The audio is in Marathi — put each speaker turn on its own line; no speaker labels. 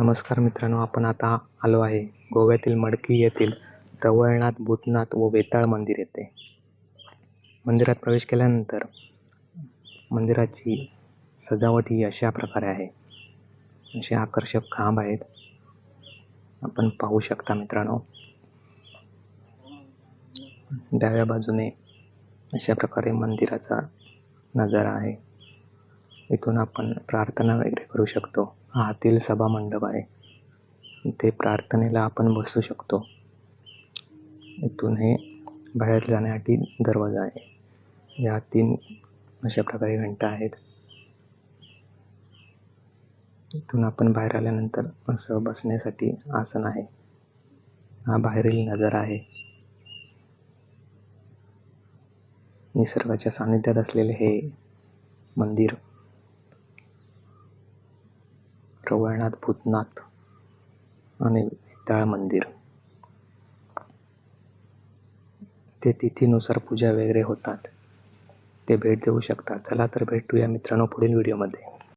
नमस्कार मित्रांनो आपण आता आलो आहे गोव्यातील मडकी येथील रवळनाथ भूतनाथ व वेताळ मंदिर येथे. मंदिरात प्रवेश केल्यानंतर मंदिराची सजावट ही अशा प्रकारे आहे. असे आकर्षक खांब आहेत. आपण पाहू शकता मित्रांनो. डाव्या बाजूने अशा प्रकारे मंदिराचा नजारा आहे. इथून आपण प्रार्थना वगैरे करू शकतो. हा आतील सभा मंडप आहे. इथे प्रार्थनेला आपण बसू शकतो. इथून हे बाहेर जाण्यासाठी दरवाजा आहे. या तीन अशा प्रकारे घंटा आहेत. इथून आपण बाहेर आल्यानंतर असं बसण्यासाठी आसन आहे. हा बाहेरील नजर आहे. निसर्गाच्या सानिध्यात असलेले हे मंदिर कवळनाथ भूतनाथ आणि वेताळ मंदिर. ते तिथीनुसार पूजा वगैरे होतात. ते भेट देऊ शकता. चला तर भेटूया मित्रांनो पुढील व्हिडिओमध्ये